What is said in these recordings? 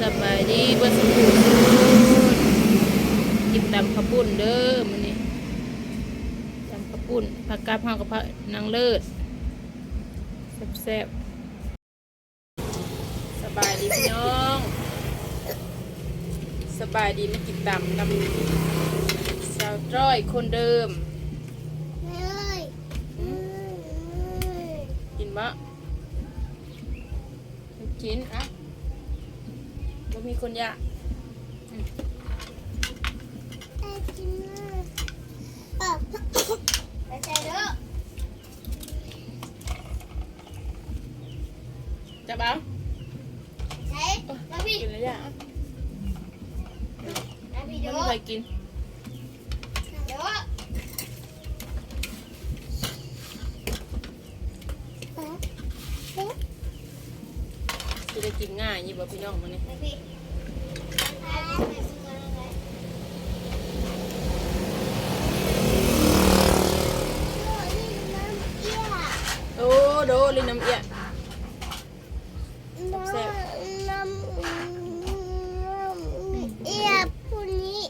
สบายดีเบ่สมบูรณ์กินตำข้าวปุ้นเด้อมื้อนี้ตำข้าวปุ้นผักกาดเฮากับผักนางเลิศแซ่บๆสบายดีพี่น้อง สบายดีมากินตำกับสาวจ้อยคนเดิมกินมะกินอะ บ่มีคนอยากจะบ้ากินแล้วอยากอะไม่มีใครกินจะ ได้กินง่ายยี่บ่พี่น้องมันนี่โอ้โดลินน้ำเอียเอียผู้นี้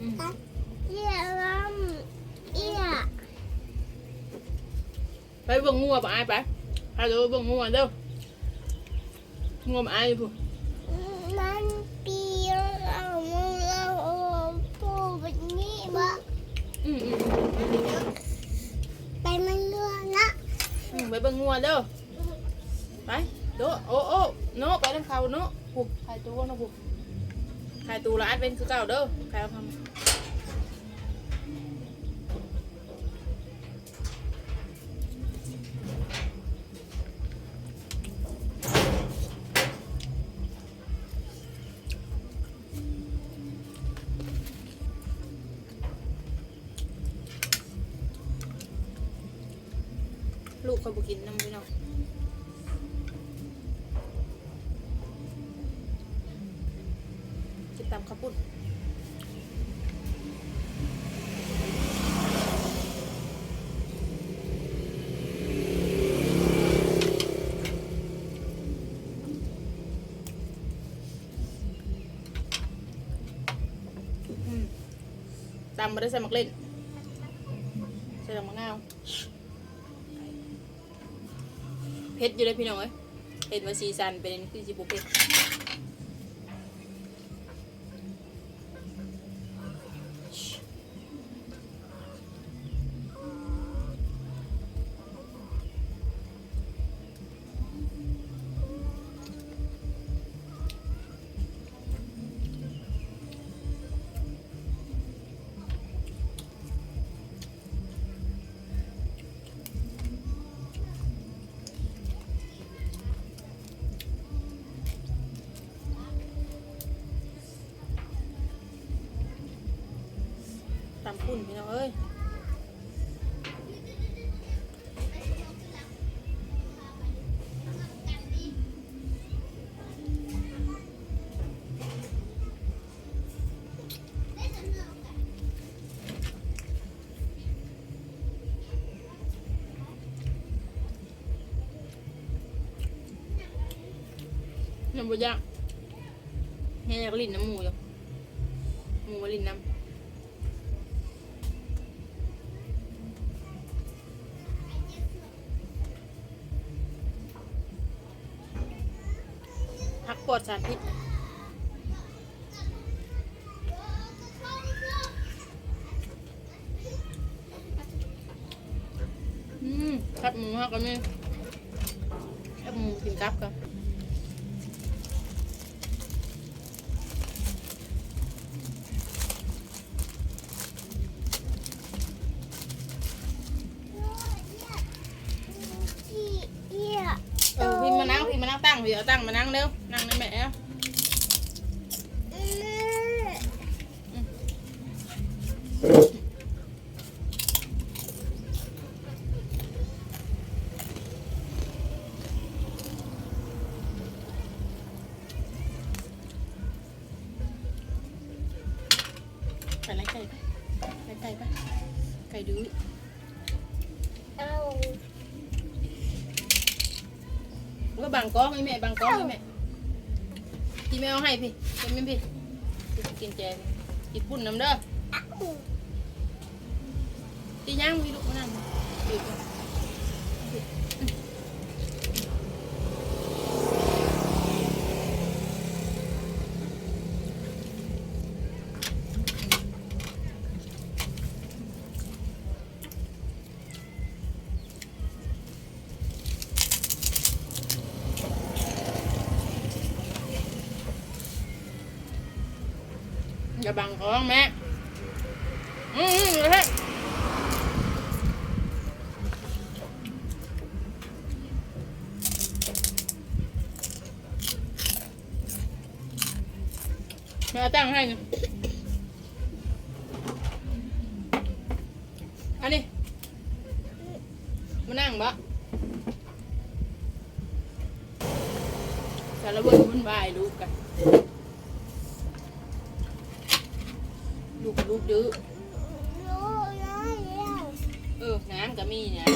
อืมเอียลำเอียไปเบิ่งงัวบ่อายไปพาดูเบิ่งงัวเด้อ งัวบ่อายอยู่พุ่นมันปีเราเราผู้แบบนี้บ่อืมอืมไปมันเรือละอืมไปเบิ่งงัวเด้อไปโดโอ้โอ้โนไปทางเขาโนผูกขายตัวนะผูกขายตัวละอันเป็นคือเก่าเด้อขายเอาทำ ลูกเขาบุกินน้ำพี่น้องกินตามข้าวปุ้นอืมตำมาได้ใส่หมักเล่นใส่ดอกมะนาว เพชรอยู่เลยพี่น้องเอ้ยเห็นว่าซีซันเป็นคือจิบุเพชร หุ่นพี่น้องเอ้ยน้ำบุญยากแม่อยากลิ้นน้ำหมูอยู่หมูมาลิ้นน้ำ ปลอดสารพิษอืมคัดหมูฮะกันนี่คัดหมูกินกับกันเอียเออพี่มานั่งพี่มานั่งตั้งพี่เอาตั้งมานั่งเร็ว นั่งในแม่เอาไปไล่ไก่ไปไล่ไก่ไพี่ไม่เอาให้พี่เป็นไหมพี่พี่สิกินแจงกินปุ่นน้ำเด้อตีย่างพี่ลูกมานั่งบีบ บังของแม่ อืมอืมเฮ้ยแม่เอาตั้งให้นอันนี้มานั่งบะ ก็มีเนี่ย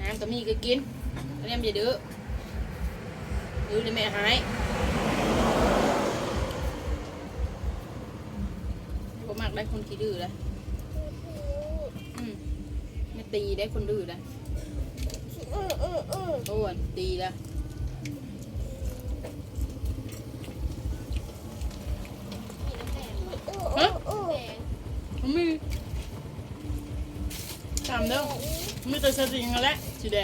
น้ำก็มีก็กินอันนี้มันจะดื้อดื้อเลยแม่หายก็มักได้คนขี้ดื้อเลยอืมไม่ตีได้คนดื้อเลยอืออืออือโอ้ยตีแล้ว อืออือ มันมีตามเด้อ มีแต่สติงนั่นแหละสีแ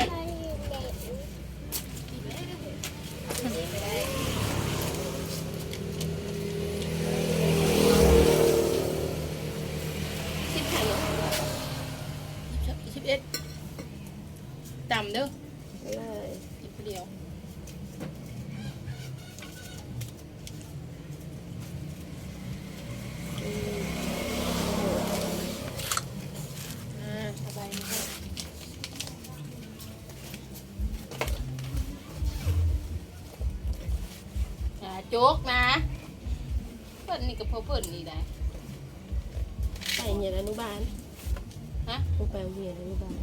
ฮะลงไปโรงเรียนอนุบาล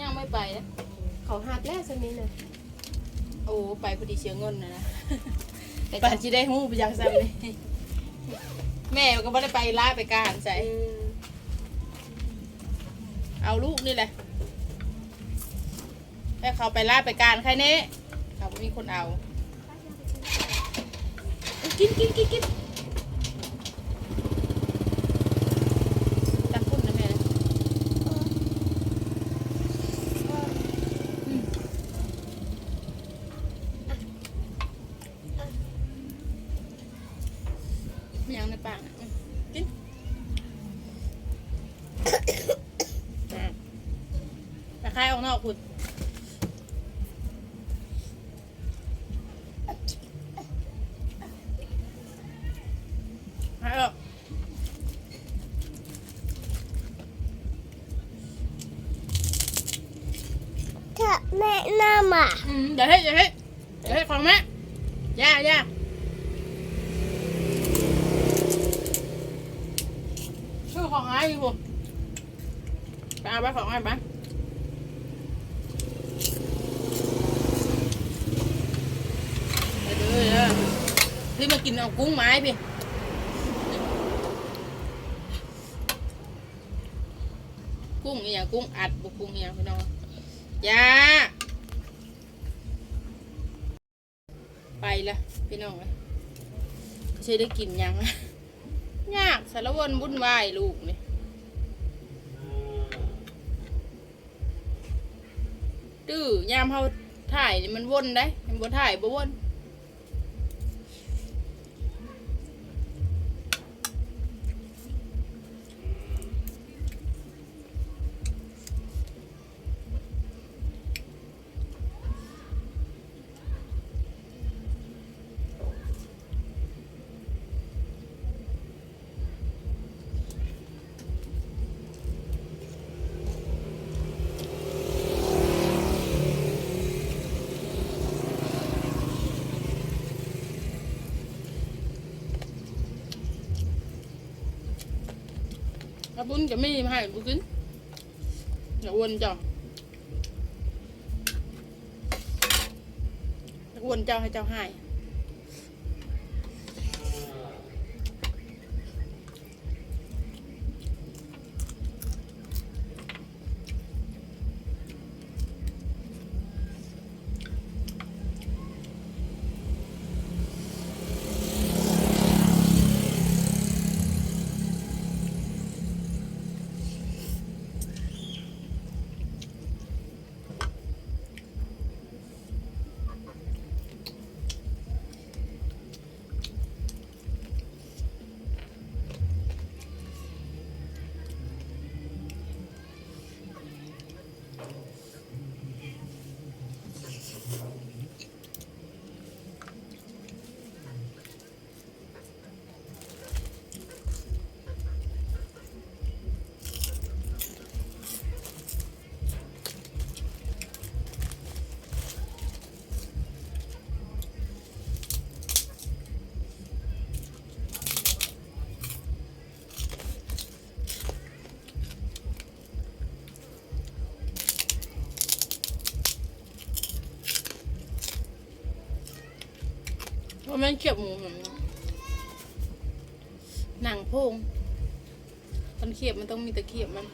ยังไม่ไปนะเขาหัดแล้วสมินน่ะโอ้ไปพอดีเชียเงินนะนะป่านที่ได้หูไปยังซ้ำเลยแม่ก็ไม่ได้ไปล่าไปการใส่อืมเอาลูกนี่แหละแค่เขาไปล่าไปการใครเน่เขาบ่มีคนเอา กินกินกินกิน ให้ออกถ้าแม่น้ำอะอืมเดี๋ยวให้เดี๋ยวให้เดี๋ยวให้ฟังแกุ้งไม้พี่กุ้งอีหยังกุ้งอัดบุกุ้งอีหยังพี่น้องยาไปละพี่น้องเลยใช่ได้กินยังยากสารวนวุ่นวายลูกนี่ดื้อยามเขาถ่ายนี่มันวนได้มันบ่ถ่ายบ่วน บุญจะไม่ให้บุกินอย่าวนจ้ะอ้วนเจ้าให้เจ้าให้ เขียบหมูหนังโพงตอนเขียบมันต้องมีตะเขียบมัน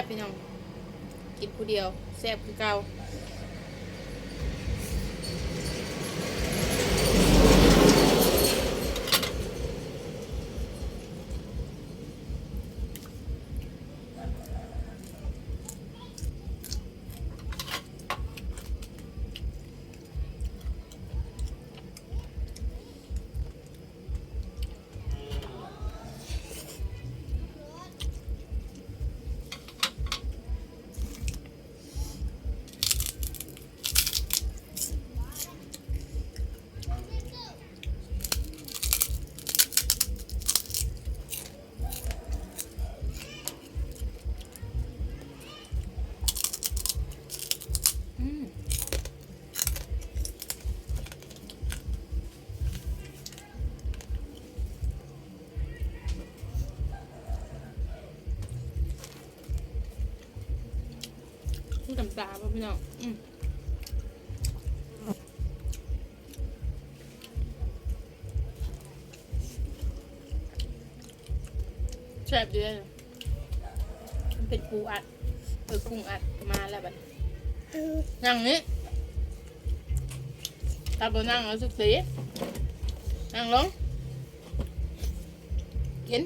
บพี่น้องกินผู้เดียวแซ่บคือเก่า นี่ตำตาป่ะพี่น้องอืมแซ่บดีเลยมันเป็นปูอัดเออกุ้งอัดมาแล้วบัดนั่งนี้ตาบนั่งแล้วสุดสีนั่งลงกิน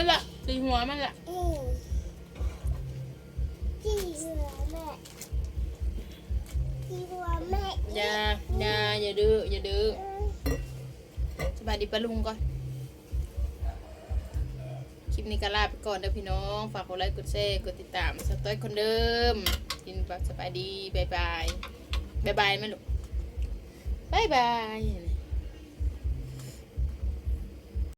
นี่ตีแล้วล่ะตีหัวมันล่ะเออที่หัวแม่ที่หัวแม่อย่าอย่าอย่าดื้ออย่าดื้อเออสบายดีปะลุงก่อน คลิปนี้ก็ลาไปก่อนเด้อพี่น้อง ฝากกดไลค์กดแชร์กดติดตามสต้อยคนเดิมกินปากสบายดีบายบายบายบายไหมลูกบายบาย